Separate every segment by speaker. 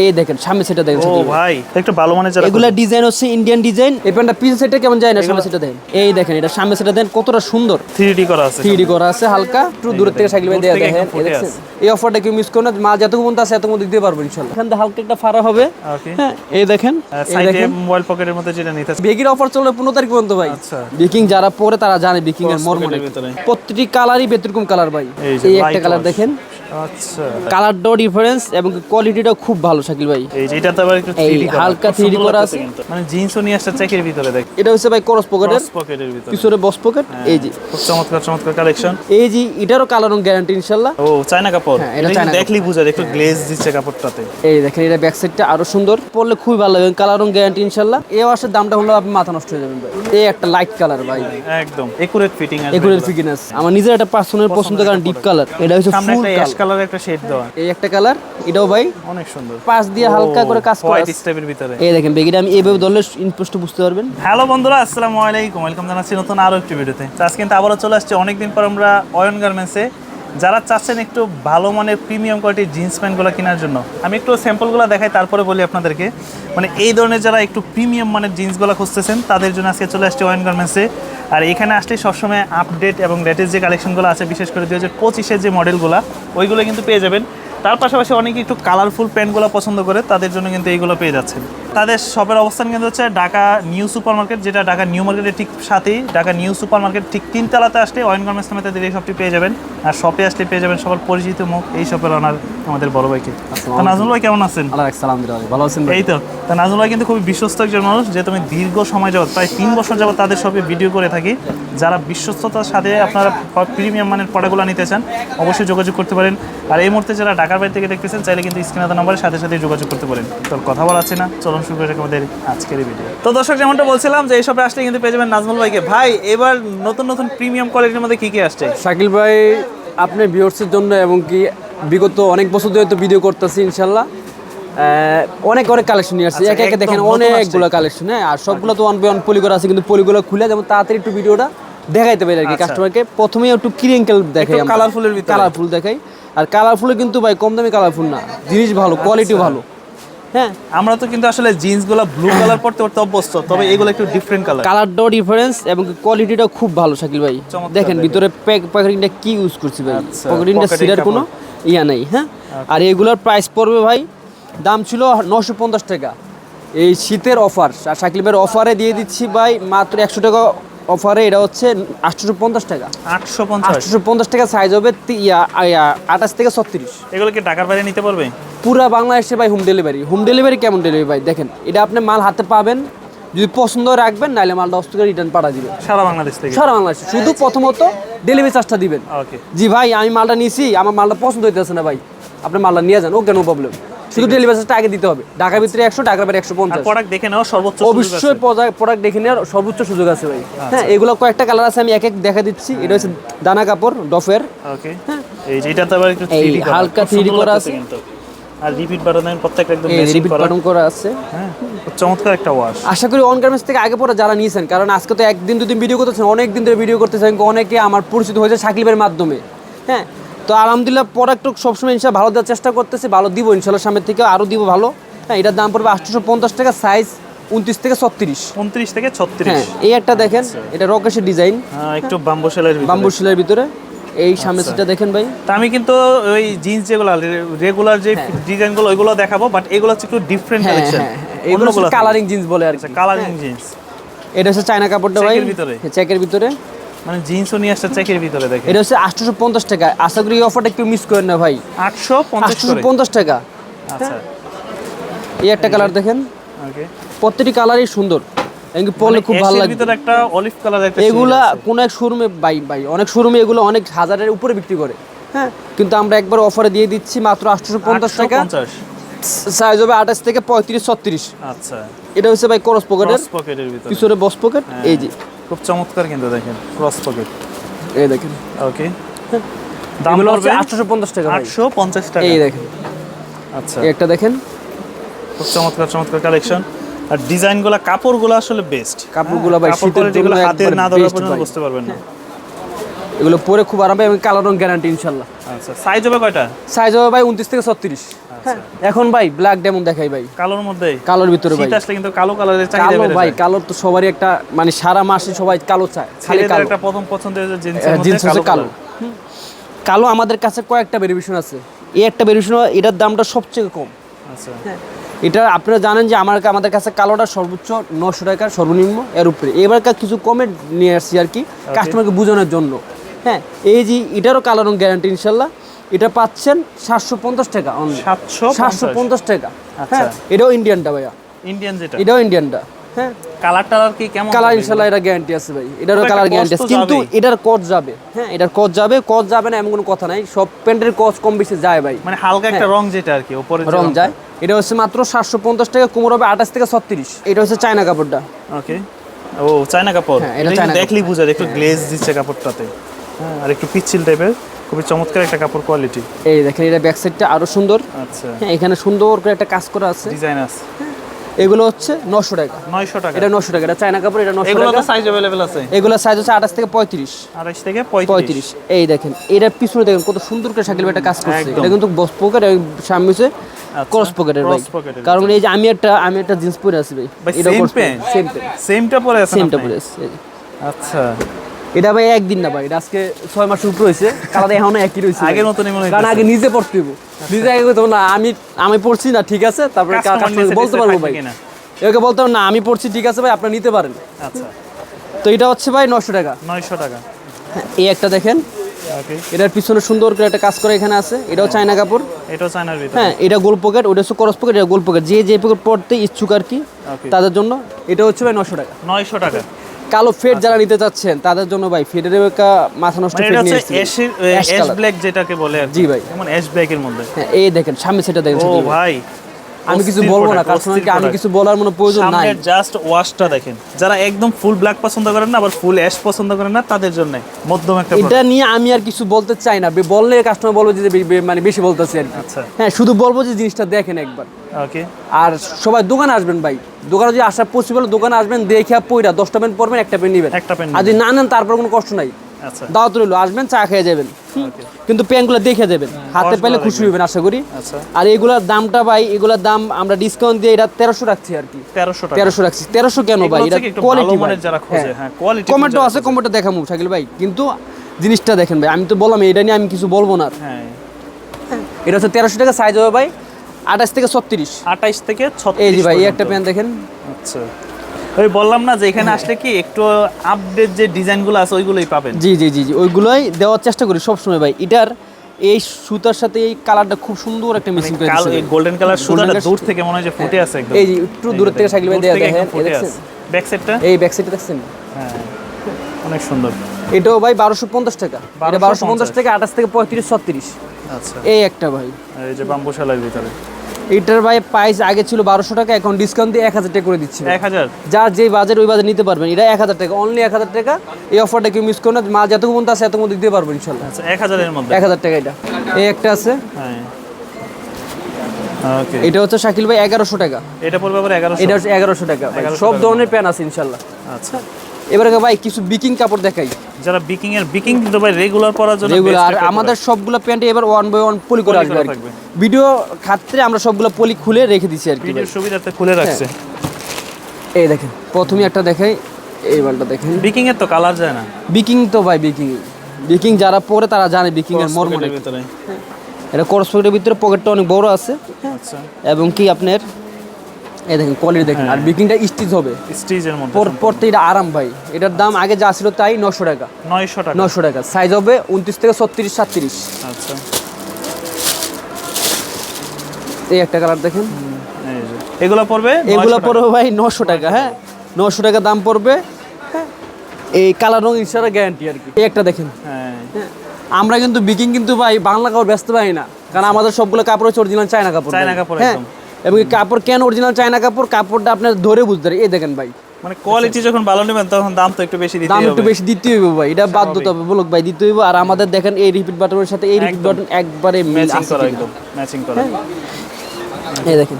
Speaker 1: এই দেখেন সামনে সেটা দেখেন
Speaker 2: ও
Speaker 1: ভাই।
Speaker 2: একটা ভালো মানের যারা
Speaker 1: এগুলা ডিজাইন হচ্ছে ইন্ডিয়ান ডিজাইন এই প্যান্টটা পিস সেটা কেমন যায় না সামনে সেটা দেখেন। এই দেখেন এটা সামনে সেটা দেন কতটা সুন্দর।
Speaker 2: 3D করা আছে
Speaker 1: 3D করা আছে হালকা একটু দূর থেকে সাইকেল ভাই দেয়া দেখেন এই দেখছেন? এই অফারটা কেউ মিস করো না মা যতক্ষণ পর্যন্ত আছে এতক্ষণ দিতে পারব ইনশাল্লাহ। এখান থেকে হালকা একটা ফাড়া হবে।
Speaker 2: ওকে
Speaker 1: হ্যাঁ এই দেখেন
Speaker 2: মোবাইল পকেটের মধ্যে যেটা নিতে
Speaker 1: বেকিং অফার চলবে পনেরো তারিখ পর্যন্ত ভাই।
Speaker 2: আচ্ছা।
Speaker 1: বেকিং যারা পরে তারা জানে বেকিং এর মর্ম। প্রত্যেকটি কালারই ব্যতিক্রম কালার ভাই।
Speaker 2: এই যে
Speaker 1: একটা কালার দেখেন।
Speaker 2: আচ্ছা।
Speaker 1: কালারটাও ডিফারেন্স এবং কোয়ালিটিটাও খুব ভালো শাকিল ভাই।
Speaker 2: এই যে এটাতে আবার একটু 3D
Speaker 1: হালকা
Speaker 2: খুব
Speaker 1: 3D করা আছে।
Speaker 2: মানে জিন্সও নিয়ে আসছে চেকের ভিতরে দেখ।
Speaker 1: এটা হচ্ছে ভাই ক্রস পকেটের
Speaker 2: ক্রস পকেটের ভিতরে।
Speaker 1: পিছনে বস পকেট এই যে।
Speaker 2: খুব চমৎকার চমৎকার কালেকশন
Speaker 1: এই যে এটারও কালার রং গ্যারান্টি ইনশাল্লাহ।
Speaker 2: ও চায়না কাপড়।
Speaker 1: হ্যাঁ, এটা
Speaker 2: এটা দেখলি বুঝা একটু গ্লেজ দিচ্ছে কাপড়টাতে।
Speaker 1: এই দেখেন এটা ব্যাক সাইডটা আরও সুন্দর। পরলে খুবই ভালো লাগবে কালার রং গ্যারান্টি ইনশাল্লাহ। এই ওয়াশের দামটা হলো আপনি মাথা নষ্ট হয়ে যাবেন ভাই। এই একটা লাইট কালার ভাই।
Speaker 2: একদম একুরেট ফিটিং আছে
Speaker 1: একুরের ফিকিনেস আমার নিজের একটা পার্সোনাল পছন্দ কারণ ডিপ কালার এটা হচ্ছে ফুল
Speaker 2: অ্যাশ কালারের একটা শেড দেওয়া।
Speaker 1: এই একটা কালার এটাও ভাই
Speaker 2: অনেক সুন্দর।
Speaker 1: পাশ দিয়ে হালকা করে কাজ করা
Speaker 2: হোয়াইট স্টেপের ভিতরে।
Speaker 1: এই দেখেন বেগিটা আমি এইভাবে ধরলে ইনপোস্ট বুঝতে পারবেন।
Speaker 2: হ্যালো বন্ধুরা আসসালামু আলাইকুম। ওয়েলকাম জানাচ্ছি নতুন আরও একটি ভিডিওতে আজকে কিন্তু আবারও চলে আসছে। অনেকদিন পর আমরা অয়ন গার্মেন্টসে যারা চাচ্ছেন একটু ভালো মানের প্রিমিয়াম কোয়ালিটির জিন্স প্যান্টগুলো কেনার জন্য, আমি একটু স্যাম্পলগুলো দেখাই, তারপরে বলি আপনাদেরকে। মানে এই ধরনের যারা একটু প্রিমিয়াম মানের জিন্সগুলো খুঁজতেছেন, তাদের জন্য আজকে চলে আসছে অয়ন গার্মেন্টসে আর এখানে আসলে সবসময় আপডেট এবং লেটেস্ট যে কালেকশনগুলো আছে, বিশেষ করে দু হাজার পঁচিশের যে মডেলগুলো ওইগুলো কিন্তু পেয়ে যাবেন। তার পাশাপাশি অনেকে একটু কালারফুল প্যান্টগুলো পছন্দ করে, তাদের জন্য কিন্তু এইগুলো পেয়ে যাচ্ছেন। তাদের শপের অবস্থান কিন্তু হচ্ছে ঢাকা নিউ সুপার মার্কেট যেটা ঢাকা নিউ মার্কেটের ঠিক সাথেই। ঢাকা নিউ সুপার মার্কেট ঠিক তিনতলাতে আসলে ওয়াইন গার্মেন্টস নামে তাদের এই শপটি পেয়ে যাবেন। আর শপে আসলে পেয়ে যাবেন সবার পরিচিত মুখ এই শপের ওনার আমাদের বড় ভাইকে। তো নাজমুল ভাই কেমন আছেন?
Speaker 1: ভালো আছেন
Speaker 2: এই তো। তা নাজমুল ভাই কিন্তু খুবই বিশ্বস্ত একজন মানুষ যে তুমি দীর্ঘ সময় যাবত প্রায় তিন বছর যাবত তাদের সবে ভিডিও করে থাকি। যারা বিশ্বস্ততার সাথে আপনারা প্রিমিয়াম মানের প্রোডাক্টগুলো নিতে চান অবশ্যই যোগাযোগ করতে পারেন। আর এই মুহূর্তে যারা ঢাকার বাইরে থেকে দেখতেছেন চাইলে কিন্তু স্ক্রিনে নাম্বারের সাথে সাথে যোগাযোগ করতে পারেন। তো কথা বলা আছে না চলুন। শুরু করে রাখি আমাদের আজকের ভিডিও তো দর্শক যেমনটা বলছিলাম যে এই সবে আসলে কিন্তু পেয়ে যাবেন নাজমুল ভাইকে। ভাই এবার নতুন নতুন প্রিমিয়াম কোয়ালিটির মধ্যে কি কি আসছে?
Speaker 1: শাকিল ভাই আপনার ভিউয়ার্সের জন্য এবং কি বিগত অনেক বছর ধরে তো ভিডিও করতেছি ইনশাল্লাহ। অনেক অনেক কালেকশন নিয়ে আসছে।
Speaker 2: আচ্ছা,
Speaker 1: একে একে দেখেন অনেকগুলো কালেকশন হ্যাঁ? আর সবগুলো তো ওয়ান বাই ওয়ান পলি আছে কিন্তু পলিগুলো খুলে যেমন তাড়াতাড়ি একটু ভিডিওটা দেখাইতে পারি আর কি
Speaker 2: আচ্ছা।
Speaker 1: কাস্টমারকে প্রথমেই একটু ক্রিয়েঙ্কেল দেখাই
Speaker 2: ভিতরে।
Speaker 1: কালারফুল দেখাই। আর কালারফুল কিন্তু ভাই কম দামি কালারফুল না। জিনিস ভালো কোয়ালিটি
Speaker 2: আচ্ছা।
Speaker 1: ভালো। হ্যাঁ।
Speaker 2: আমরা তো কিন্তু আসলে জিন্সগুলো ব্লু কালার পড়তে পড়তে অভ্যস্ত তবে এগুলো একটু ডিফারেন্ট কালার
Speaker 1: কালারটাও ডিফারেন্স এবং কোয়ালিটিটাও খুব ভালো শাকিল ভাই। দেখেন। ভিতরে প্যাকেটিংটা কি ইউজ করছি ভাই?
Speaker 2: আচ্ছা,
Speaker 1: প্যাকেটিংটা
Speaker 2: pocketing
Speaker 1: সিরার কোনো ইয়া নাই হ্যাঁ? আর এগুলোর প্রাইস পড়বে ভাই দাম ছিল নশো পঞ্চাশ টাকা। এই শীতের অফার আর শাকিল ভাইয়ের অফারে দিয়ে দিচ্ছি ভাই মাত্র একশো টাকা অফারে এটা হচ্ছে আটশোশো পঞ্চাশ টাকা।
Speaker 2: আটশো পঞ্চাশ?
Speaker 1: আটশোশো পঞ্চাশ টাকা সাইজ হবে আঠাশ থেকে ছত্রিশ।
Speaker 2: এগুলো কি টাকার বাইরে নিতে পারবে
Speaker 1: পুরা বাংলাদেশে ভাই হোম ডেলিভারি হোম ডেলিভারি কেমন ডেলিভারি ভাই? দেখেন এটা আপনি মাল হাতে পাবেন যদি পছন্দ রাখবেন নাহলে মালটা অস্ত করে রিটার্ন পাঠা দিবেন।
Speaker 2: সারা বাংলাদেশ থেকে?
Speaker 1: সারা বাংলাদেশে। শুধু প্রথমত ডেলিভারি চার্জটা দিবেন।
Speaker 2: ওকে
Speaker 1: জি ভাই আমি মালটা নিয়েছি আমার মালটা পছন্দ হইতেছে না ভাই। আপনি মালটা নিয়ে যান ওকে নো প্রবলেম শুধু ডেলিভারি চার্জটা আগে দিতে হবে। ঢাকার ভিতরে একশো ঢাকার বাইরে একশো পঞ্চাশ।
Speaker 2: প্রোডাক্ট দেখে নাও সর্বোচ্চ
Speaker 1: অবশ্যই প্রোডাক্ট দেখে নেওয়ার সর্বোচ্চ সুযোগ আছে ভাই।
Speaker 2: আচ্ছা।
Speaker 1: হ্যাঁ এগুলো কয়েকটা কালার আছে আমি এক এক দেখা দিচ্ছি। এটা হচ্ছে দানা কাপড় ডফের।
Speaker 2: ওকে এই যে এটাতে আবার একটু
Speaker 1: হ্যাঁ। এই হালকা 3D করা আছে।
Speaker 2: আর রিপিট বাটনের প্রত্যেকটা একদম
Speaker 1: রিপিট বাটন করা। আছে।
Speaker 2: হ্যাঁ চমৎকার একটা ওয়াশ
Speaker 1: আশা করি অন গার্মেন্টস থেকে আগে পরে যারা নিয়েছেন কারণ আজকে তো একদিন দুদিন ভিডিও করতেছেন অনেক দিন ধরে ভিডিও করতেছেন অনেকে আমার পরিচিত হয়েছে সাকিবের মাধ্যমে। হ্যাঁ তো আলহামদুলিল্লাহ প্রোডাক্ট সবসময় ইনশাল্লাহ ভালো দেওয়ার চেষ্টা করতেছি ভালো দিব ইনশাল্লাহ সামনের থেকে আরও দিব ভালো। হ্যাঁ এটার দাম পড়বে আটশোশো পঞ্চাশ টাকা সাইজ উনত্রিশ থেকে ছত্রিশ।
Speaker 2: উনত্রিশ থেকে ছত্রিশ।
Speaker 1: হ্যাঁ এই একটা দেখেন এটা রকেশের ডিজাইন
Speaker 2: হ্যাঁ, একটু বাম্বু সেলের
Speaker 1: বাম্বু শিলের ভিতরে। এই সামনে সেটা দেখেন ভাই।
Speaker 2: তা আমি কিন্তু ওই জিন্স যেগুলো রেগুলার যে ডিজাইনগুলো ওইগুলো দেখাবো বাট এগুলো হচ্ছে একটু ডিফারেন্ট
Speaker 1: হ্যাঁ
Speaker 2: কালেকশন
Speaker 1: হ্যাঁ এগুলো কালারিং জিন্স বলে আর
Speaker 2: কালারিং জিন্স
Speaker 1: এটা হচ্ছে চায়না কাপড়টা ভাই।
Speaker 2: চেকের ভিতরে?
Speaker 1: হ্যাঁ, চেকের ভিতরে।
Speaker 2: মানে জিন্সও নিয়ে আসছে চেকের ভিতরে দেখে
Speaker 1: এটা হচ্ছে আটশোশো পঞ্চাশ টাকা। আশা করি অফারটা একটু মিস করেন না ভাই।
Speaker 2: আটশো
Speaker 1: আটশোশো পঞ্চাশ টাকা।
Speaker 2: আচ্ছা।
Speaker 1: এই একটা কালার দেখেন।
Speaker 2: ওকে।
Speaker 1: প্রত্যেকটি কালারই সুন্দর। পরলে খুব ভালো
Speaker 2: ভিতরে একটা অলিভ কালার একটা
Speaker 1: এগুলা কোন এক শোরুমে বাই বাই অনেক শোরুমে এগুলো অনেক হাজারের উপরে বিক্রি করে। হ্যাঁ? কিন্তু আমরা একবার অফারে দিয়ে দিচ্ছি মাত্র আটশোশো পঞ্চাশ টাকা সাইজ হবে আঠাশ থেকে পঁয়ত্রিশ ছত্রিশ।
Speaker 2: আচ্ছা।
Speaker 1: এটা হচ্ছে ভাই করস পকেটের পিছনে বস পকেট এই যে।
Speaker 2: খুব চমৎকার কিন্তু দেখেন ক্রস পকেট
Speaker 1: এই দেখেন।
Speaker 2: ওকে দাম
Speaker 1: হচ্ছে
Speaker 2: পড়বে
Speaker 1: আটশোশো পঞ্চাশ টাকা ভাই।
Speaker 2: আটশো পঞ্চাশ টাকা।
Speaker 1: এই দেখেন।
Speaker 2: আচ্ছা।
Speaker 1: একটা দেখেন।
Speaker 2: খুব চমৎকার চমৎকার কালেকশন আর ডিজাইনগুলো কাপড়গুলো আসলে বেস্ট
Speaker 1: কাপড়গুলো ভাই শীতের জন্য
Speaker 2: হাতে না ধরা পর্যন্ত বুঝতে পারবেন না।
Speaker 1: এগুলো পরে খুব আরাম এবং কালার রং গ্যারান্টি ইনশাল্লাহ।
Speaker 2: আচ্ছা সাইজ হবে কয়টা?
Speaker 1: সাইজ হবে ভাই উনত্রিশ থেকে ছত্রিশ।
Speaker 2: আচ্ছা
Speaker 1: এখন ভাই ব্ল্যাক ডেমন দেখাই ভাই।
Speaker 2: কালোর মধ্যে?
Speaker 1: কালোর ভিতরে ভাই।
Speaker 2: আসলে কিন্তু কালো কালারের চাহিদা
Speaker 1: কালো ভাই কালোর তো সবারই একটা মানে সারা মাসে সবাই কালো চায় খালি কালো।
Speaker 2: একটা প্রথম পছন্দের যে জিন্সের
Speaker 1: হ্যাঁ,
Speaker 2: মধ্যে
Speaker 1: জিন্স হচ্ছে কালো
Speaker 2: কালো।
Speaker 1: আমাদের কাছে কয়েকটা ভেরিয়েশন আছে। এই একটা ভেরিয়েশন এটার দামটা সবচেয়ে কম।
Speaker 2: আচ্ছা।
Speaker 1: এটা আপনারা জানেন যে আমার আমাদের কাছে কালোটা সর্বোচ্চ নশো টাকার সর্বনিম্ন এর উপরে। এবারকার কিছু কমে নিয়ে আসছি আর কি কাস্টমারকে বোঝানোর জন্য। হ্যাঁ এই যে এটারও কালো রং গ্যারান্টি ইনশাল্লাহ। এটা পাচ্ছেন সাতশো পঞ্চাশ টাকা
Speaker 2: সাতশো
Speaker 1: সাতশো পঞ্চাশ টাকা।
Speaker 2: আচ্ছা।
Speaker 1: হ্যাঁ এটাও ইন্ডিয়ানটা ভাইয়া।
Speaker 2: ইন্ডিয়ান যেটা?
Speaker 1: এটাও ইন্ডিয়ানটা হ্যাঁ।
Speaker 2: কালার টালার কি কেমন
Speaker 1: কালার
Speaker 2: হবে?
Speaker 1: ইনশাল্লাহ এটা গ্যারান্টি আছে ভাই। এটারও কালার গ্যারান্টি আছে। কিন্তু এটার কচ যাবে। হ্যাঁ এটার কচ যাবে। কচ যাবে না এমন কোনো কথা নাই। সব প্যান্টের কচ কম বেশি যায় ভাই।
Speaker 2: মানে হালকা একটা রং যেটা আর কি উপরে
Speaker 1: হ্যাঁ। রং যায়। এটা হচ্ছে মাত্র সাতশো পঞ্চাশ টাকা কোমর হবে আঠাশ থেকে ছত্রিশ। এটা হচ্ছে চায়না কাপড়টা।
Speaker 2: ওকে। ও চায়না কাপড়।
Speaker 1: হ্যাঁ, এটা
Speaker 2: দেখলেই বোঝা একটু গ্লেজ দিচ্ছে কাপড়টাতে। হ্যাঁ আর একটু পিচ্ছিল টাইপের খুবই চমৎকার একটা কাপড় কোয়ালিটি
Speaker 1: এই দেখেন এটা ব্যাক সাইডটা আরও সুন্দর।
Speaker 2: আচ্ছা।
Speaker 1: হ্যাঁ এখানে সুন্দর করে একটা কাজ করা আছে।
Speaker 2: ডিজাইন আছে।
Speaker 1: এগুলো হচ্ছে নশো টাকা।
Speaker 2: নয়শো টাকা।
Speaker 1: এটা নশো টাকা এটা চায়না কাপড় এটা নশো
Speaker 2: এগুলো তো
Speaker 1: টাকা।
Speaker 2: সাইজ অ্যাভেলেবেল আছে।
Speaker 1: এগুলো সাইজ হচ্ছে আঠাশ থেকে পঁয়ত্রিশ।
Speaker 2: আড়াইশ থেকে পঁয়ত্রিশ।
Speaker 1: পঁয়ত্রিশ। এই দেখেন এটার পিছনে দেখেন কত সুন্দর করে শাকিল একটা কাজ করছে। এটা কিন্তু বস পকেট সামনে হচ্ছে ক্রস পকেটের ভাই কারণ এই যে আমি একটা আমি একটা জিন্স পরে আছি ভাই। এটা
Speaker 2: same pant?
Speaker 1: সেম প্যান্ট
Speaker 2: সেমটা পরে আছে
Speaker 1: সেমটা পরে আছি।
Speaker 2: আচ্ছা।
Speaker 1: এটা ভাই একদিন না ভাই এটা আজকে ছয় মাস উপরে হয়েছে কালার এখনও একই রয়েছে
Speaker 2: আগের মতনই মনে
Speaker 1: কারণ আগে নিজে পড়তে হইব। নিজে আগে করতে না আমি আমি পড়ছি না ঠিক আছে তারপরে বলতে পারব ভাই? একে বলতে না আমি পড়ছি ঠিক আছে ভাই আপনি নিতে পারেন।
Speaker 2: আচ্ছা।
Speaker 1: তো এটা হচ্ছে ভাই নশো টাকা।
Speaker 2: নয়শো টাকা।
Speaker 1: হ্যাঁ, এই একটা দেখেন। এটার পিছনে সুন্দর করে একটা কাজ করে এখানে আছে। এটাও চায়না কাপড়।
Speaker 2: এটাও চায়নার ভিতরে।
Speaker 1: হ্যাঁ এটা গোল পকেট ওটা হচ্ছে ক্রস পকেট এটা গোল পকেট। যে যে পকেট পড়তে ইচ্ছুক আর কি তাদের জন্য এটা হচ্ছে ভাই নশো টাকা।
Speaker 2: নয়শো টাকা।
Speaker 1: কালো ফেড যারা নিতে চাচ্ছেন তাদের জন্য ভাই ফেডের একটা মাথা নষ্ট
Speaker 2: মানে
Speaker 1: ফেড নিয়ে
Speaker 2: হচ্ছে
Speaker 1: এসেছি।
Speaker 2: Ash
Speaker 1: color।
Speaker 2: ব্ল্যাক যেটাকে বলে
Speaker 1: জি ভাই।
Speaker 2: যেমন অ্যাশ ব্ল্যাক এর মধ্যে
Speaker 1: হ্যাঁ এই দেখেন সামনে সেটা দেখেন
Speaker 2: ও
Speaker 1: ভাই। আমি কিছু বলব না কাস্টমারকে আমি কিছু বলার মনে প্রয়োজন নাই।
Speaker 2: সামনের জাস্ট ওয়াশটা দেখেন। যারা একদম ফুল ব্ল্যাক পছন্দ করেন না আবার ফুল অ্যাশ পছন্দ করেন না তাদের জন্য মধ্যম একটা
Speaker 1: এটা নিয়ে আমি আর কিছু বলতে চাই না। বললে কাস্টমার বলবে যে মানে বেশি বলতেছি আর
Speaker 2: আচ্ছা।
Speaker 1: হ্যাঁ শুধু বলব যে জিনিসটা দেখেন একবার।
Speaker 2: ওকে
Speaker 1: আর সবাই দোকানে আসবেন ভাই। দোকানে যদি আসা পসিবল দোকানে আসবেন দেখে পইরা দশটা পেন পরবেন একটা পেন নেবেন।
Speaker 2: একটা পেন
Speaker 1: আর যদি না নেন তারপর কোনো কষ্ট নাই। দাওয়াত রইল আসবেন চা খেয়ে যাবেন। কিন্তু পেনগুলো দেখে যাবেন। হাতে
Speaker 2: Wash
Speaker 1: পেলে খুশি হবেন আশা করি।
Speaker 2: আচ্ছা।
Speaker 1: আর এগুলার দামটা ভাই এগুলার দাম আমরা ডিসকাউন্ট দিয়ে এটা তেরোশো রাখছি আর কি।
Speaker 2: তেরোশো
Speaker 1: তেরোশো রাখছি। তেরোশো কেন ভাই? এটা কোয়ালিটি
Speaker 2: খোঁজে, হ্যাঁ,
Speaker 1: কমেন্টও
Speaker 2: যারা
Speaker 1: আছে কমেন্টও দেখাবো শাকিল ভাই। কিন্তু জিনিসটা দেখেন ভাই আমি তো বললাম এটা নিয়ে আমি কিছু বলব না
Speaker 2: হ্যাঁ।
Speaker 1: এটা হচ্ছে তেরোশো টাকা সাইজ হবে ভাই আঠাশ থেকে ছত্রিশ।
Speaker 2: আঠাইশ থেকে ছত্রিশ
Speaker 1: এই ভাই একটা প্যান্ট দেখেন।
Speaker 2: আচ্ছা। ওই বললাম না যে এখানে আসলে কি একটু আপডেট যে ডিজাইনগুলো আছে ওইগুলোই পাবেন?
Speaker 1: জি জি জি জি ওইগুলোই দেওয়ার চেষ্টা করি সবসময় ভাই। এটার এই সুতার সাথে এই কালারটা খুব সুন্দর একটা মিসিং করে দিচ্ছে
Speaker 2: গোল্ডেন কালার সুতাটা দূর থেকে মনে হয় যে ফুটে আছে একদম।
Speaker 1: এই একটু দূরের থেকে শাকিল ভাই
Speaker 2: দূর
Speaker 1: দেয়া দেখেন
Speaker 2: ব্যাক সাইডটা
Speaker 1: এই ব্যাক সাইডে দেখছেন?
Speaker 2: হ্যাঁ অনেক সুন্দর।
Speaker 1: এটাও ভাই বারোশো পঞ্চাশ টাকা। এটা বারোশো পঞ্চাশ।
Speaker 2: 1250
Speaker 1: থেকে আঠাশ থেকে পঁয়ত্রিশ ছত্রিশ।
Speaker 2: আচ্ছা।
Speaker 1: এই একটা ভাই।
Speaker 2: এই যে বাম্বুশালার ভিতরে।
Speaker 1: এটার ভাই প্রাইস আগে ছিল বারোশো টাকা এখন ডিসকাউন্ট দিয়ে এক হাজার টাকা করে দিচ্ছি।
Speaker 2: এক হাজার?
Speaker 1: যার যে বাজার ওই বাজার নিতে পারবেন। এটা এক হাজার টাকা অনলি এক হাজার টাকা। এই অফারটা কেউ মিস করুন না মাল যত পর্যন্ত আছে এত মধ্যে দিতে পারব ইনশাল্লাহ।
Speaker 2: আচ্ছা এক হাজারের মধ্যে?
Speaker 1: এক হাজার টাকা এটা। এই একটা আছে।
Speaker 2: হ্যাঁ।
Speaker 1: এটা হচ্ছে শাকিল ভাই এগারোশো টাকা।
Speaker 2: এটা পড়বে আবার এগারোশো?
Speaker 1: এটা হচ্ছে এগারোশো টাকা সব ধরনের প্যান আছে ইনশাল্লাহ।
Speaker 2: আচ্ছা।
Speaker 1: এবারে ভাই কিছু বিকিং কাপড় দেখাই।
Speaker 2: যারা বিকিং এর বিকিং কিন্তু ভাই রেগুলার পরার জন্য
Speaker 1: আর আমাদের সবগুলো প্যান্টে এবার ওয়ান বাই ওয়ান পলি করে আসবে আর কি। ভিডিও খাত্রে আমরা সবগুলো পলি খুলে রেখে দিছি আর কি ভাই।
Speaker 2: ভিডিওর খুলে রাখছে।
Speaker 1: এই দেখেন প্রথমে একটা দেখাই এই বালটা দেখেন।
Speaker 2: বিকিং এর তো কালার যায় না।
Speaker 1: বিকিং তো ভাই বিকিং বিকিং যারা পরে তারা জানে বিকিং এর মর্ম এটা ক্রস পকেটের ভিতরে পকেটটা অনেক বড় আছে।
Speaker 2: আচ্ছা।
Speaker 1: এবং কি আপনার? এই দেখেন কোয়ালিটি দেখেন। আর বিকিংটা স্টিচ হবে।
Speaker 2: স্টিজের মধ্যে
Speaker 1: পর পরতে এটা আরাম ভাই। এটার দাম আগে যা ছিল তাই নশো টাকা।
Speaker 2: নয়শো টাকা।
Speaker 1: নশো টাকা। সাইজ হবে উনত্রিশ থেকে ছত্রিশ সাতত্রিশ।
Speaker 2: আচ্ছা।
Speaker 1: এই একটা কালার দেখেন।
Speaker 2: এগুলো পড়বে
Speaker 1: এগুলো পড়বে ভাই নশো টাকা হ্যাঁ? নশো টাকা দাম পড়বে হ্যাঁ? এই কালার রং ইনশাল্লাহ গ্যারান্টি আর কি। এই একটা দেখেন।
Speaker 2: হ্যাঁ।
Speaker 1: হ্যাঁ, আমরা কিন্তু বিকিং কিন্তু ভাই বাংলা কাপড় ব্যস্ত পাই না। কারণ আমাদের সবগুলো কাপড় হচ্ছে অরিজিনাল চায়না কাপড়
Speaker 2: চায়না কাপড়
Speaker 1: হ্যাঁ?
Speaker 2: একদম।
Speaker 1: এবং কাপড় কেন অরিজিনাল চায়না কাপড়? কাপড়টা আপনার ধরে বুঝতে পারে। এই দেখেন ভাই।
Speaker 2: মানে কোয়ালিটি যখন ভালো নেবেন তখন দাম তো একটু বেশি দিতে
Speaker 1: দাম একটু বেশি দিতে হইব ভাই। এটা বাধ্যতা বলক ভাই দিতে হইব। আর আমাদের দেখেন এই রিপিট বাটনের সাথে এই রিপিট বাটন একবারে
Speaker 2: ম্যাচিং করা একদম। ম্যাচিং করা।
Speaker 1: এই দেখেন।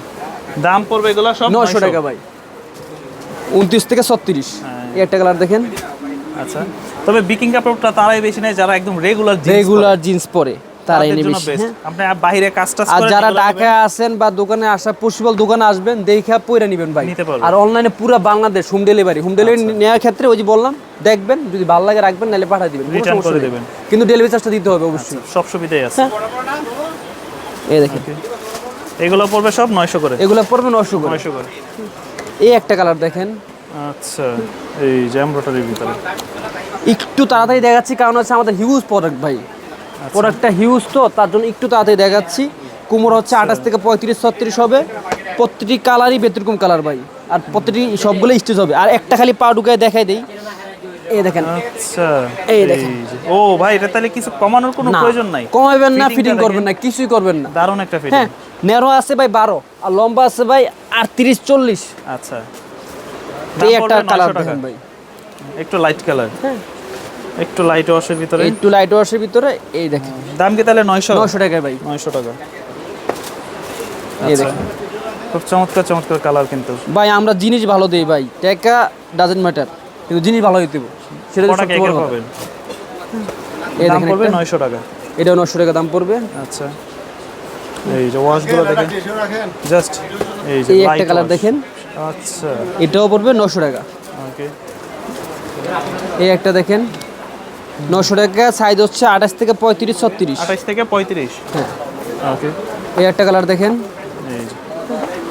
Speaker 2: দাম পড়বে এগুলো সব
Speaker 1: নশো টাকা ভাই। উনত্রিশ থেকে ছত্রিশ।
Speaker 2: হ্যাঁ।
Speaker 1: এই একটা কালার দেখেন।
Speaker 2: আচ্ছা। তবে বিকিং কাপড়টা তারাই বেশি নেয় যারা একদম রেগুলার জিন্স
Speaker 1: রেগুলার জিন্স পরে। তারাই নেবে।
Speaker 2: আপনি বাইরে কাজ টাজ
Speaker 1: আর যারা। ঢাকায় আছেন বা দোকানে আসা পসিবল দোকানে আসবেন দেখে পয়রা নেবেন ভাই। আর অনলাইনে পুরো Bangladesh home delivery home delivery নেওয়ার ক্ষেত্রে ওই যে বললাম দেখবেন যদি ভালো লাগে রাখবেন নাহলে পাঠিয়ে দিবেন সমস্যা
Speaker 2: করে দেবেন।
Speaker 1: কিন্তু ডেলিভারি চার্জটা দিতে হবে অবশ্যই।
Speaker 2: সব সুবিধাই আছে।
Speaker 1: হ্যাঁ। এই দেখেন।
Speaker 2: এগুলো পড়বে সব নয়শো করে?
Speaker 1: এগুলো পড়বে নশো করে।
Speaker 2: নয়শো করে।
Speaker 1: এই একটা কালার দেখেন।
Speaker 2: আচ্ছা এই রোটারির ভিতরে।
Speaker 1: একটু তাড়াতাড়ি দেখাচ্ছি কারণ হচ্ছে আমাদের হিউজ প্রোডাক্ট ভাই।
Speaker 2: আচ্ছা।
Speaker 1: প্রোডাক্টটা হিউজ তো তার জন্য একটু তাড়াতাড়ি দেখাচ্ছি। কুমড়ো হচ্ছে আঠাশ থেকে পঁয়ত্রিশ ছত্রিশ হবে। প্রতিটি কালারই ব্যতিরকম কালার ভাই। আর প্রতিটি সবগুলো স্টেজ হবে। আর একটা খালি পা ঢুকায় দেখাই দেই। এই দেখেন।
Speaker 2: আচ্ছা
Speaker 1: এই দেখেন।
Speaker 2: ও ভাই এটা তাহলে কিছু কমানোর কোনো প্রয়োজন নাই।
Speaker 1: কমাবেন না ফিটিং করবেন না কিছুই করবেন না।
Speaker 2: দারুণ একটা ফিটিং
Speaker 1: হ্যাঁ ন্যারো আছে ভাই বারো আর লম্বা আছে ভাই আটত্রিশ চল্লিশ।
Speaker 2: আচ্ছা।
Speaker 1: এই একটা কালার দেখেন ভাই।
Speaker 2: একটু লাইট কালার
Speaker 1: হ্যাঁ।
Speaker 2: একটু লাইট ওয়াশের ভিতরে।
Speaker 1: একটু লাইট ওয়াশের ভিতরে এই দেখেন।
Speaker 2: দাম কি তাহলে নয়শো?
Speaker 1: নশো টাকা ভাই।
Speaker 2: নয়শো টাকা।
Speaker 1: এই
Speaker 2: আচ্ছা।
Speaker 1: দেখেন।
Speaker 2: খুব চমৎকার চমৎকার কালার কিন্তু।
Speaker 1: ভাই আমরা জিনিস ভালো দিই ভাই। টাকা ডাজেন্ট ম্যাটার কিন্তু জিনিস ভালো দিতে। সেটা সবচেয়ে বড়
Speaker 2: পাবেন?
Speaker 1: এই দেখেন
Speaker 2: পড়বে
Speaker 1: একটা।
Speaker 2: নয়শো টাকা।
Speaker 1: এটাও নশো টাকা দাম পড়বে।
Speaker 2: আচ্ছা। এই যে ওয়াশগুলো দেখেন। জাস্ট এই যে
Speaker 1: একটা কালার দেখেন।
Speaker 2: আচ্ছা।
Speaker 1: এটাও পড়বে নশো টাকা।
Speaker 2: ওকে
Speaker 1: এই একটা দেখেন। নশো টাকা সাইজ হচ্ছে আঠাশ থেকে পঁয়ত্রিশ ছত্রিশ।
Speaker 2: আঠাশ থেকে পঁয়ত্রিশ।
Speaker 1: হ্যাঁ।
Speaker 2: ওকে
Speaker 1: এই একটা কালার দেখেন।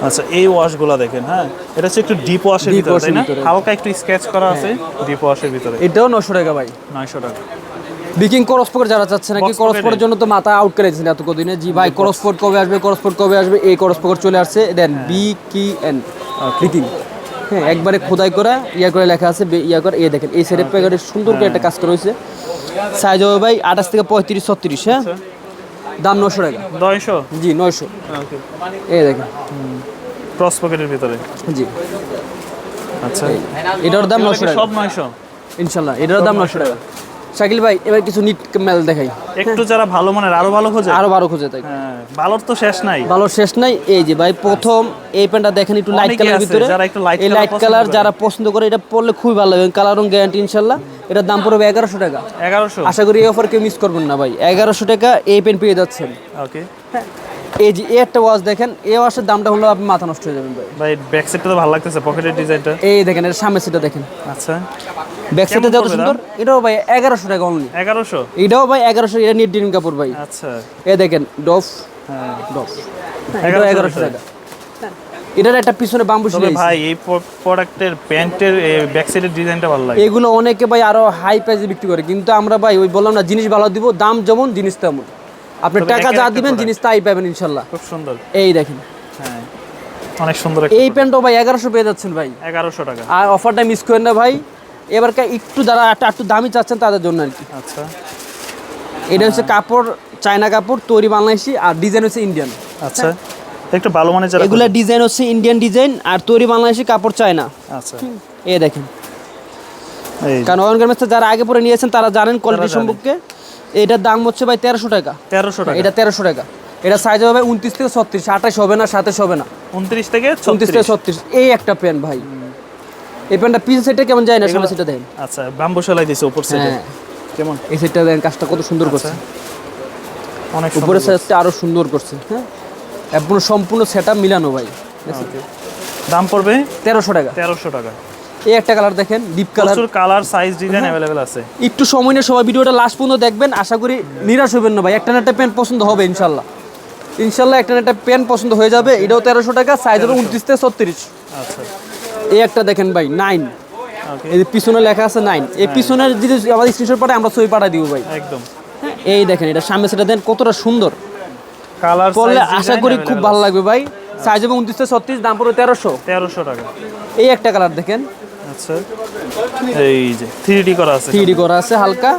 Speaker 2: আচ্ছা এই ওয়াশগুলো দেখেন হ্যাঁ? এটা হচ্ছে একটু ডিপ ওয়াশের ভিতরে তাই না? হালকা একটু স্কেচ করা আছে ডিপ ওয়াশের ভিতরে।
Speaker 1: এটাও নশো টাকা ভাই।
Speaker 2: নয়শো টাকা।
Speaker 1: বিকিং করসপোর্ট যারা চাচ্ছে নাকি করসপোর্টের জন্য তো মাথা আউট করে দিয়েছেন এত কদিনে জি ভাই করসপোর্ট কবে আসবে করসপোর্ট কবে আসবে এই করসপোর্ট চলে আসছে। দেন বি কি এন বিকিং হ্যাঁ একবারে খোদাই করা ইয়া করে লেখা আছে ইয়া করে এ দেখেন এই সাইডের প্যাকেটে সুন্দর করে একটা কাজ করা হয়েছে। সাইজ হবে ভাই আঠাশ থেকে পঁয়ত্রিশ ছত্রিশ হ্যাঁ? দাম নশো টাকা।
Speaker 2: নয়শো?
Speaker 1: জি নয়শো।
Speaker 2: ওকে
Speaker 1: এই দেখেন।
Speaker 2: ক্রস পকেটের ভিতরে?
Speaker 1: জি।
Speaker 2: আচ্ছা।
Speaker 1: এটার দাম নশো টাকা।
Speaker 2: সব নয়শো?
Speaker 1: ইনশাল্লাহ এটার দাম নশো টাকা। শাকিল ভাই এবার কিছু নিট মেল দেখাই।
Speaker 2: একটু যারা ভালো মানে আরও ভালো খোঁজে?
Speaker 1: আরও ভালো খোঁজে তাই।
Speaker 2: হ্যাঁ ভালোর তো শেষ নাই।
Speaker 1: ভালো শেষ নাই। এই যে ভাই প্রথম এই প্যান্টটা দেখেন একটু লাইট কালার ভিতরে।
Speaker 2: যারা একটু লাইট
Speaker 1: এই লাইট কালার যারা পছন্দ করে এটা পরলে খুবই ভালো লাগবে কালার রং গ্যারান্টি ইনশাল্লাহ। এটার দাম পড়বে এগারোশো টাকা।
Speaker 2: এগারোশো?
Speaker 1: আশা করি এই অফার কেউ মিস করবেন না ভাই। এগারোশো টাকা এই পেন পেয়ে যাচ্ছেন।
Speaker 2: ওকে
Speaker 1: এই যে এই একটা ওয়াচ দেখেন এই ওয়াচের দামটা হলো আপনি মাথা নষ্ট হয়ে যাবেন ভাই।
Speaker 2: ভাই ব্যাক সাইডটা তো ভালো লাগতেছে পকেটের ডিজাইনটা
Speaker 1: এই দেখেন এর সামনে সেটা দেখেন।
Speaker 2: আচ্ছা।
Speaker 1: ব্যাক সাইডে যত সুন্দর এটাও ভাই এগারোশো টাকা অনলি
Speaker 2: এগারোশো?
Speaker 1: এটাও ভাই এগারোশো এটা নিট ডিন কাপড় ভাই।
Speaker 2: আচ্ছা।
Speaker 1: এ দেখেন ডফ
Speaker 2: হ্যাঁ।
Speaker 1: ডফ
Speaker 2: 1100
Speaker 1: এগারোশো টাকা। এটার একটা পিছনে বাম্বু
Speaker 2: তবে ভাই এই প্রোডাক্টের প্যান্টের ব্যাক সাইডের ডিজাইনটা ভালো লাগে।
Speaker 1: এগুলো অনেকে ভাই আরও হাই প্রাইসে বিক্রি করে কিন্তু আমরা ভাই ওই বললাম না জিনিস ভালো দিব দাম যেমন জিনিস তেমন। আপনি টাকা যা দিবেন জিনিস তাই পাবেন ইনশাল্লাহ।
Speaker 2: খুব সুন্দর।
Speaker 1: এই দেখেন।
Speaker 2: হ্যাঁ অনেক সুন্দর
Speaker 1: এই প্যান্টও ভাই এগারোশো পেয়ে যাচ্ছেন ভাই।
Speaker 2: এগারোশো টাকা।
Speaker 1: আর অফারটা মিস করেন না ভাই। এবারকার একটু যারা একটা একটু দামি চাচ্ছেন তাদের জন্য আর কি।
Speaker 2: আচ্ছা।
Speaker 1: এটা হচ্ছে কাপড় চায়না কাপড় তৈরি বাংলাদেশি আর ডিজাইন হচ্ছে ইন্ডিয়ান
Speaker 2: আচ্ছা। একটু ভালো মানের যারা
Speaker 1: এগুলা ডিজাইন হচ্ছে ইন্ডিয়ান ডিজাইন আর তৈরি বাংলাদেশি কাপড় চায়না।
Speaker 2: আচ্ছা।
Speaker 1: এই দেখেন।
Speaker 2: এই
Speaker 1: কারণ অয়ন গার্মেন্টসে যারা আগে পরে নিয়েছেন তারা জানেন কোয়ালিটি সম্পর্কে। এটার দাম হচ্ছে ভাই তেরোশো টাকা।
Speaker 2: তেরোশো টাকা।
Speaker 1: এটা তেরোশো টাকা। এটা সাইজ হবে উনত্রিশ থেকে ছত্রিশ আঠাশ হবে না সাতাশ হবে না।
Speaker 2: উনত্রিশ থেকে
Speaker 1: উনত্রিশ থেকে
Speaker 2: ছত্রিশ।
Speaker 1: এই একটা প্যান্ট ভাই। এই প্যান্টটা পিস সেটটা কেমন যায় না? সামনে সেটা দেন
Speaker 2: আচ্ছা বাম্বু সেলাই দিছে উপর সাইডে
Speaker 1: হ্যাঁ।
Speaker 2: কেমন?
Speaker 1: এই সেটটা দেন কাজটা কত সুন্দর করছে।
Speaker 2: অনেক সুন্দর
Speaker 1: সাইজটা আরও সুন্দর করছে হ্যাঁ? একদম সম্পূর্ণ সেট মিলানো ভাই.
Speaker 2: দাম পড়বে
Speaker 1: তেরোশো টাকা।
Speaker 2: তেরোশো টাকা।
Speaker 1: এই একটা কালার দেখেন ডিপ কালার
Speaker 2: প্রচুর কালার সাইজ ডিজাইন অ্যাভেলেবেল আছে।
Speaker 1: একটু সময় নিয়ে সবাই ভিডিওটা লাস্ট পর্যন্ত দেখবেন আশা করি নিরাশ হবেন না ভাই। একটা না একটা প্যান্ট পছন্দ হবে ইনশাল্লাহ। ইনশাল্লাহ একটা না একটা প্যান্ট পছন্দ হয়ে যাবে। এটাও তেরোশো টাকা সাইজ হবে উনত্রিশ থেকে ছত্রিশ।
Speaker 2: আচ্ছা।
Speaker 1: এই একটা দেখেন ভাই নাইন
Speaker 2: ওকে
Speaker 1: এই যে পিছনে লেখা আছে নাইন এই পিছনের যদি আমাদের স্ক্রিনশট পাঠায় আমরা ছবি পাঠিয়ে দিব ভাই।
Speaker 2: একদম।
Speaker 1: হ্যাঁ, এই দেখেন এটা সামনে সেটা দেন কতটা সুন্দর।
Speaker 2: কালার
Speaker 1: পরলে আশা করি খুব ভালো লাগবে ভাই। সাইজ হবে উনত্রিশ থেকে ছত্রিশ দাম পড়বে তেরোশো।
Speaker 2: তেরোশো টাকা।
Speaker 1: এই একটা কালার দেখেন।
Speaker 2: আচ্ছা এই যে থ্রি করা আছে
Speaker 1: থ্রি করা আছে হালকা।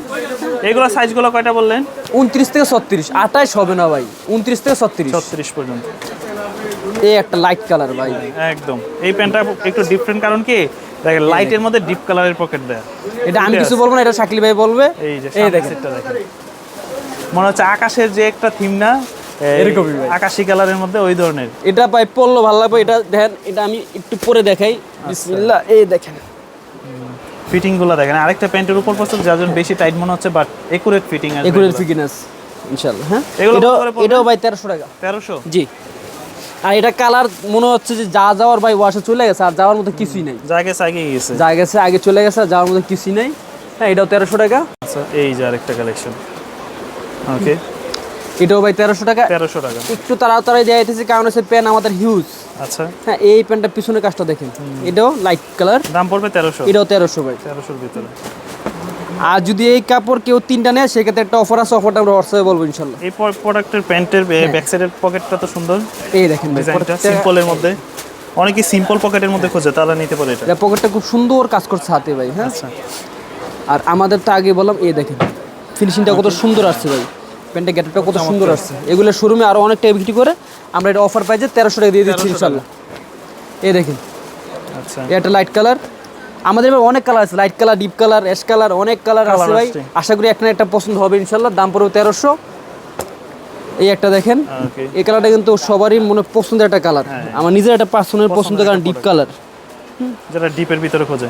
Speaker 2: এগুলো সাইজগুলো কয়টা বললেন?
Speaker 1: উনত্রিশ থেকে ছত্রিশ। হবে না ভাই উনত্রিশ থেকে ছত্রিশ।
Speaker 2: ছত্রিশ পর্যন্ত।
Speaker 1: এই একটা লাইট কালার ভাই।
Speaker 2: একদম। এই প্যান্টটা একটু ডিফারেন্ট কারণ কি? দেখেন লাইটের মধ্যে ডিপ কালারের পকেট দেয়।
Speaker 1: এটা আমি কিছু বলব না এটা শাকিল ভাই বলবে।
Speaker 2: এই যে
Speaker 1: এই দেখেন।
Speaker 2: মনে হচ্ছে আকাশের যে একটা থিম না
Speaker 1: এরকমই
Speaker 2: আকাশি কালারের মধ্যে ওই ধরনের।
Speaker 1: এটা ভাই পড়ল ভালো লাগবে এটা দেখেন এটা আমি একটু পরে দেখাই।
Speaker 2: আচ্ছা।
Speaker 1: বিসমিল্লাহ এই দেখেন।
Speaker 2: ফিটিংগুলো দেখেন আরেকটা প্যান্টের উপর পড়ছে যার জন্য বেশি টাইট মনে হচ্ছে বাট একুরেট ফিটিং
Speaker 1: এগুলোর ফিকিনেস ইনশাল্লাহ হ্যাঁ?
Speaker 2: এগুলো
Speaker 1: এটাও ভাই তেরোশো টাকা।
Speaker 2: তেরোশো?
Speaker 1: জি। আর এটা কালার মনে হচ্ছে যে যা যাওয়ার ভাই ওয়াশে চলে গেছে আর যাওয়ার মতো কিছুই নেই।
Speaker 2: জায়গায় সাইকে গেছে।
Speaker 1: যা গেছে আগে চলে গেছে আর যাওয়ার মতো কিছুই নেই। হ্যাঁ এটাও তেরোশো টাকা।
Speaker 2: আচ্ছা এই যে আরেকটা কালেকশন ওকে
Speaker 1: এটাও ভাই তেরোশো টাকা।
Speaker 2: তেরোশো টাকা।
Speaker 1: একটু তাড়াতাড়ি দেওয়া যেতেছে কারণ হচ্ছে প্যান আমাদের হিউজ
Speaker 2: আচ্ছা।
Speaker 1: হ্যাঁ এই প্যান্টটা পিছনে কাজটা দেখেন। এটাও লাইট কালার
Speaker 2: দাম পড়বে তেরোশো।
Speaker 1: এটাও তেরোশো ভাই।
Speaker 2: তেরোশোর ভিতরে।
Speaker 1: আর যদি এই কাপড় কেউ তিনটা নেয় সেক্ষেত্রে একটা অফার আছে অফারটা আমরা হোয়াটসঅ্যাপে বলব ইনশাল্লাহ
Speaker 2: এই প্রোডাক্টের প্যান্টের ব্যাক সাইডের পকেটটা তো সুন্দর।
Speaker 1: এই দেখেন ভাই
Speaker 2: ডিজাইনটা সিম্পলের মধ্যে। অনেকে সিম্পল পকেটের মধ্যে খোঁজে তারা নিতে পারে এটা।
Speaker 1: এটা পকেটটা খুব সুন্দর কাজ করছে হাতে ভাই হ্যাঁ?
Speaker 2: আচ্ছা।
Speaker 1: আর আমাদের তো আগে বললাম এই দেখেন। ফিনিশিংটা কত সুন্দর আসছে ভাই। প্যান্টের গ্যাটটা কত সুন্দর আসছে। এগুলো শোরুমে আরও অনেকটা বিক্রি করে আমরা এটা অফার পাই যে তেরোশো টাকা দিয়ে দিচ্ছি ইনশাল্লাহ। এই দেখেন।
Speaker 2: আচ্ছা।
Speaker 1: একটা লাইট কালার আমাদের এবার অনেক কালার আছে। Light colour deep colour ash colour অনেক কালার আছে ভাই। আশা করি একটা একটা পছন্দ হবে ইনশাল্লাহ। দাম পড়বে তেরোশো। এই একটা দেখেন। এই কালারটা কিন্তু সবারই মনে পছন্দের একটা কালার
Speaker 2: হ্যাঁ।
Speaker 1: আমার নিজের একটা পার্সোনাল পছন্দের কারণ ডিপ কালার
Speaker 2: যেটা ডিপের ভিতরে খোঁজে।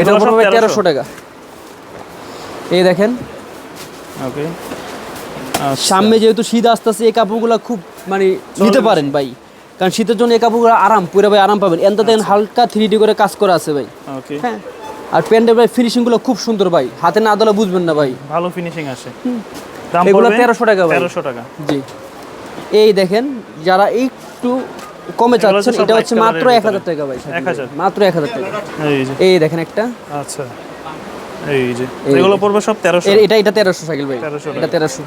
Speaker 1: এটা পড়বে তেরোশো। টাকা। এই দেখেন।
Speaker 2: ওকে
Speaker 1: সামনে যেহেতু শীত আসতেছে এই কাপড়গুলো খুব মানে নিতে পারেন ভাই। কারণ শীতের জন্য এই কাপড়গুলো আরাম পুরো ভাই আরাম পাবেন। এনতে দেখেন হালকা থ্রি ডি করে কাজ করা আছে ভাই। হ্যাঁ। আর প্যান্টের ভাই ফিনিশিংগুলো খুব সুন্দর ভাই। হাতে না দলে বুঝবেন না ভাই।
Speaker 2: ভালো ফিনিশিং আসে।
Speaker 1: এগুলো 1300 টাকা ভাই।
Speaker 2: তেরোশো টাকা।
Speaker 1: জি। এই দেখেন যারা একটু কমে চাচ্ছেন এটা হচ্ছে মাত্র এক হাজার টাকা ভাই মাত্র এক হাজার টাকা।
Speaker 2: এই
Speaker 1: দেখেন একটা।
Speaker 2: আচ্ছা। এই যে। এগুলো পড়বে সব তেরোশো।
Speaker 1: এটা এটা তেরোশো সাইকেল ভাই।
Speaker 2: 1300 টাকা।
Speaker 1: এটা তেরোশো।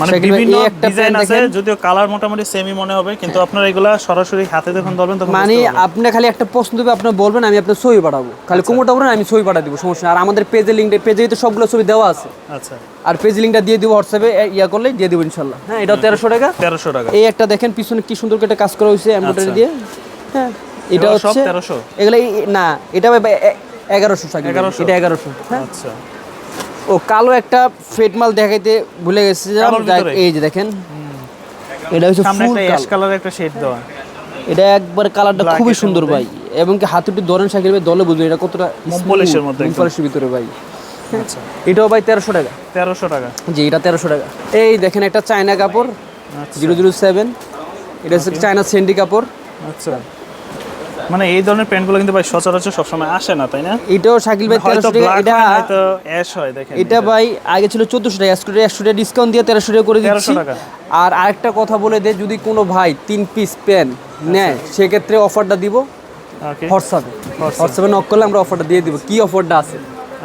Speaker 2: মানে বিভিন্ন ডিজাইন আছে যদিও কালার মোটামুটি সেমই মনে হবে কিন্তু আপনারা এগুলা সরাসরি হাতে যখন ধরবেন তখন
Speaker 1: মানে আপনি খালি একটা প্রশ্ন দেবে আপনি বলবেন আমি আপনার ছবি পাঠাবো। খালি
Speaker 2: আচ্ছা।
Speaker 1: কোমরটা বলেন আমি ছবি পাঠা দিব সমস্যা আর আমাদের পেজে লিঙ্কটা পেজে তো সবগুলো ছবি দেওয়া আছে।
Speaker 2: আচ্ছা।
Speaker 1: আর পেজ লিঙ্কটা দিয়ে দিব হোয়াটসঅ্যাপে ইয়া করলে দিয়ে দিব ইনশাল্লাহ হ্যাঁ এটা তেরোশো টাকা।
Speaker 2: তেরোশো টাকা।
Speaker 1: এই একটা দেখেন পিছনে কি সুন্দর করে একটা কাজ করা হয়েছে এমব্রয়ডারি
Speaker 2: আচ্ছা।
Speaker 1: দিয়ে। হ্যাঁ এটা হচ্ছে
Speaker 2: 1300?
Speaker 1: এগুলো না এটা এগারোশো টাকা।
Speaker 2: 1100?
Speaker 1: এটা এগারোশো। হ্যাঁ।
Speaker 2: আচ্ছা।
Speaker 1: ও কালো একটা ফেট মাল দেখাইতে ভুলে গেছে এই যে দেখেন। এটা হচ্ছে ফুল
Speaker 2: কালারের একটা শেড দেওয়া।
Speaker 1: এটা একবার কালারটা খুবই সুন্দর ভাই এবং কি হাতুটি ধরেন সাইকেল ভাই দলে বুঝবেন এটা কতটা
Speaker 2: পলিশের মধ্যে একদম।
Speaker 1: পলিশের ভিতরে ভাই।
Speaker 2: আচ্ছা।
Speaker 1: এটাও ভাই তেরোশো টাকা।
Speaker 2: তেরোশো টাকা।
Speaker 1: জি এটা তেরোশো টাকা। এই দেখেন একটা চায়না কাপড়
Speaker 2: আচ্ছা।
Speaker 1: Zero zero seven. এটা হচ্ছে চায়না সেন্ডি কাপড়।
Speaker 2: আচ্ছা। মানে এই ধরনের প্যান্টগুলো কিন্তু ভাই সচরাচর সবসময় আসে না তাই না?
Speaker 1: এটাও শাকিল ভাই তেরোশো টাকা এটা
Speaker 2: হয় হয়তো অ্যাশ হয় দেখেন
Speaker 1: এটা ভাই আগে ছিল চোদ্দশো টাকা একশো টাকা একশো টাকা ডিসকাউন্ট দিয়ে তেরোশো টাকা করে দিচ্ছি। আর আরেকটা কথা বলে দে যদি কোনো ভাই তিন পিস প্যান নেয় সেক্ষেত্রে অফারটা দিব
Speaker 2: ওকে
Speaker 1: হোয়াটসঅ্যাপে। হোয়াটসঅ্যাপে। নক করলে আমরা অফারটা দিয়ে দিব। কি অফারটা আছে?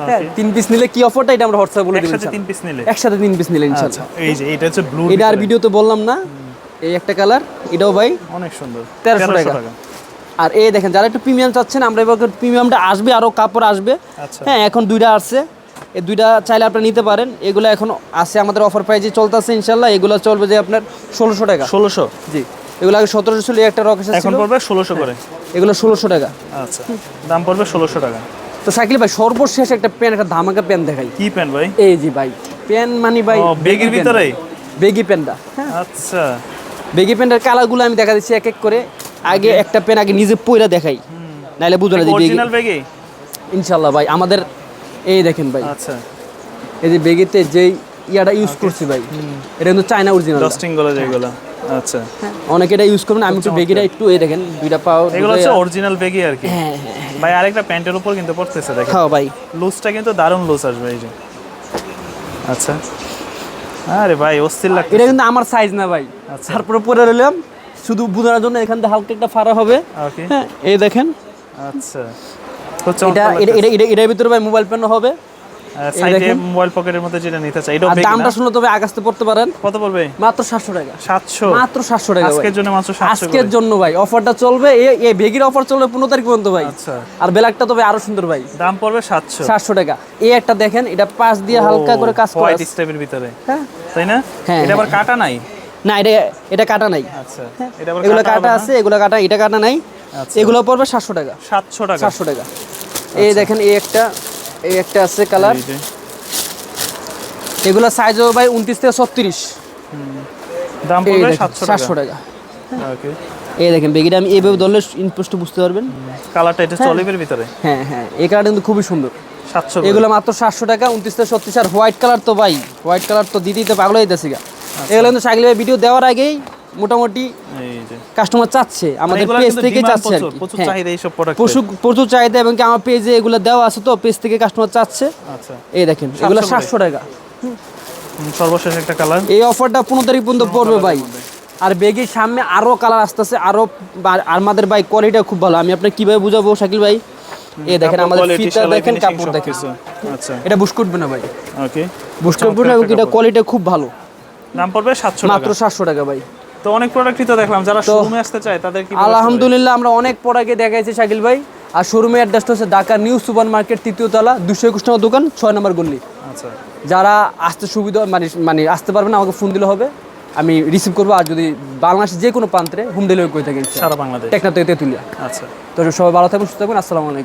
Speaker 1: হ্যাঁ তিন পিস নিলে কি অফারটা এটা আমরা হোয়াটসঅ্যাপে বলে দিব
Speaker 2: একসাথে তিন পিস নিলে।
Speaker 1: একসাথে তিন পিস নিলে ইনশাল্লাহ
Speaker 2: আচ্ছা এই যে এটা হচ্ছে ব্লু
Speaker 1: এটা আর ভিডিওতে বললাম না এই একটা কালার এটাও ভাই
Speaker 2: অনেক সুন্দর।
Speaker 1: 1300 টাকা। আর এই দেখেন যারা একটু প্রিমিয়াম চাচ্ছেন আমরা এবার প্রিমিয়ামটা আসবে আরও কাপড় আসবে।
Speaker 2: আচ্ছা।
Speaker 1: হ্যাঁ এখন দুইটা আসছে এই দুইটা চাইলে আপনি নিতে পারেন। এগুলো এখন আছে আমাদের অফার প্রাইজে চলতেছে ইনশাল্লাহ এগুলো চলবে যে আপনার ষোলোশো টাকা।
Speaker 2: ষোলোশো?
Speaker 1: জি। এগুলো আগে সতেরোশো ছিল একটা রকেশ
Speaker 2: এখন পড়বে ষোলোশো করে।
Speaker 1: এগুলো ষোলোশো টাকা।
Speaker 2: আচ্ছা। দাম পড়বে ষোলোশো টাকা।
Speaker 1: তো সাইকেল ভাই সর্বশেষ একটা প্যান একটা ধামাকা প্যান দেখাই।
Speaker 2: কি প্যান্ট ভাই?
Speaker 1: এই জি ভাই প্যান মানি ভাই
Speaker 2: বেগের ভিতরে
Speaker 1: বেগি প্যানটা হ্যাঁ।
Speaker 2: আচ্ছা।
Speaker 1: বেগি প্যান্টের কালারগুলো আমি দেখা দিচ্ছি এক এক করে। আগে একটা পেন আগে নিজে পইরা দেখাই। নাইলে বুঝবে না
Speaker 2: অরিজিনাল বেগে
Speaker 1: ইনশাল্লাহ ভাই আমাদের এই দেখেন ভাই।
Speaker 2: আচ্ছা।
Speaker 1: এই যে বেগিতে যেই ইয়াটা ইউজ করছি ভাই এটা কিন্তু চায়না অরিজিনাল
Speaker 2: ডাস্টিংগুলো যেগুলো। আচ্ছা।
Speaker 1: অনেকে এটা ইউজ করবেন আমি একটু বেগিটা একটু এই দেখেন দুইটা পাও
Speaker 2: এগুলো হচ্ছে অরিজিনাল বেগই আর কি।
Speaker 1: হ্যাঁ হ্যাঁ
Speaker 2: ভাই আরেকটা প্যান্টের উপর কিন্তু পড়তেছে দেখেন।
Speaker 1: খাও ভাই।
Speaker 2: লুজটা কিন্তু দারুণ লুজ আসবে এই যে। আচ্ছা। আরে ভাই অস্থির লাগছে
Speaker 1: এটা কিন্তু আমার সাইজ না ভাই।
Speaker 2: আচ্ছা।
Speaker 1: তারপরে পরে রইলাম শুধু বুঝানোর জন্য এখান থেকে হালকা একটা ফাড়া হবে।
Speaker 2: ওকে
Speaker 1: হ্যাঁ এই দেখেন।
Speaker 2: আচ্ছা।
Speaker 1: এটা এটা এটা এটা- এটার ভিতরে ভাই মোবাইল পেন হবে।
Speaker 2: সাইডে মোবাইল পকেটের মধ্যে যেটা নিতে চাই বেগ
Speaker 1: দামটা শুনলে তবে পড়তে পারেন।
Speaker 2: কত পড়বে?
Speaker 1: মাত্র সাতশো টাকা।
Speaker 2: সাতশো?
Speaker 1: মাত্র সাতশো টাকা ভাই।
Speaker 2: আজকের জন্য মাত্র সাতশো
Speaker 1: আজকের জন্য ভাই। অফারটা চলবে। এই- বেগির অফার চলবে পনেরো তারিখ পর্যন্ত ভাই।
Speaker 2: আচ্ছা।
Speaker 1: আর ব্ল্যাকটা তবে আরও সুন্দর ভাই।
Speaker 2: দাম পড়বে সাতশো।
Speaker 1: সাতশো টাকা। এই একটা দেখেন এটা পাশ দিয়ে হালকা করে কাজ করা
Speaker 2: হোয়াইট স্টেপের ভিতরে।
Speaker 1: হ্যাঁ।
Speaker 2: তাই না?
Speaker 1: হ্যাঁ,
Speaker 2: এটা আবার কাটা নাই?
Speaker 1: না এটা এটা কাটা নাই।
Speaker 2: আচ্ছা
Speaker 1: এগুলো
Speaker 2: কাটা?
Speaker 1: আছে এগুলো কাটা এটা কাটা নাই।
Speaker 2: আচ্ছা।
Speaker 1: এগুলো পড়বে সাতশো টাকা।
Speaker 2: সাতশো টাকা?
Speaker 1: সাতশো টাকা। এই দেখেন এই একটা এই একটা আছে কালার। এগুলো সাইজ হবে ভাই উনত্রিশ থেকে ছত্রিশ।
Speaker 2: দাম পড়বে সাতশো টাকা। ওকে
Speaker 1: এই দেখেন বেগিটা আমি এইভাবে ধরলে ইনপোস্ট বুঝতে পারবেন।
Speaker 2: কালারটা এটা চলিবের ভিতরে?
Speaker 1: হ্যাঁ হ্যাঁ। এই কালারটা কিন্তু খুবই সুন্দর।
Speaker 2: সাতশো
Speaker 1: এগুলো মাত্র সাতশো টাকা উনত্রিশ থেকে ছত্রিশ। আর হোয়াইট কালার তো ভাই হোয়াইট কালার তো দিতেই তো পাগল হইতেছি গা। এগুলো কিন্তু শাকিল ভাই ভিডিও দেওয়ার আগেই মোটামুটি কাস্টমার চাচ্ছে আমাদের পেজ থেকে চাচ্ছে
Speaker 2: প্রচুর,
Speaker 1: হ্যাঁ।
Speaker 2: চাহিদা
Speaker 1: প্রচুর চাহিদা এবং কি আমার পেজে এগুলো দেওয়া আছে তো পেজ থেকে কাস্টমার চাচ্ছে।
Speaker 2: আচ্ছা।
Speaker 1: এই দেখেন এগুলো
Speaker 2: 700
Speaker 1: সাতশো টাকা।
Speaker 2: সর্বশেষ একটা কালার
Speaker 1: এই অফারটা পনেরো তারিখ পর্যন্ত পড়বে ভাই। আর বেগের সামনে আরও কালার আসতেছে আরও আর আমাদের ভাই কোয়ালিটি খুব ভালো। আমি আপনাকে কীভাবে বুঝাবো শাকিল ভাই? এই দেখেন আমাদের ফিতা দেখেন কাপড় দেখেন।
Speaker 2: আচ্ছা।
Speaker 1: এটা বুশ করবে না ভাই।
Speaker 2: ওকে
Speaker 1: বুশ করবে না এটা কোয়ালিটি খুব ভালো।
Speaker 2: দাম পড়বে সাতশো
Speaker 1: মাত্র
Speaker 2: টাকা।
Speaker 1: সাতশো টাকা ভাই।
Speaker 2: তো অনেক প্রোডাক্টই তো দেখলাম যারা শোরুমে আসতে চায় তাদের কি
Speaker 1: আলহামদুলিল্লাহ আমরা অনেক পড়াকে দেখাইছি শাকিল ভাই। আর শোরুমের অ্যাড্রেসটা হচ্ছে ঢাকা নিউ সুপার মার্কেট তৃতীয় তলা দুশো একুশ টাকা দোকান ছয় নম্বর গল্লি
Speaker 2: আচ্ছা।
Speaker 1: যারা আসতে সুবিধা মানে মানে আসতে পারবে না আমাকে ফোন দিলে হবে। আমি রিসিভ করব আর যদি বাংলাদেশের যে কোনো প্রান্তে হোম ডেলিভারি করে থাকি
Speaker 2: সারা বাংলাদেশ।
Speaker 1: টেকনা তো তেতুলিয়া।
Speaker 2: আচ্ছা।
Speaker 1: তো সবাই ভালো থাকবেন সুস্থ থাকবেন আসসালামু আলাইকুম।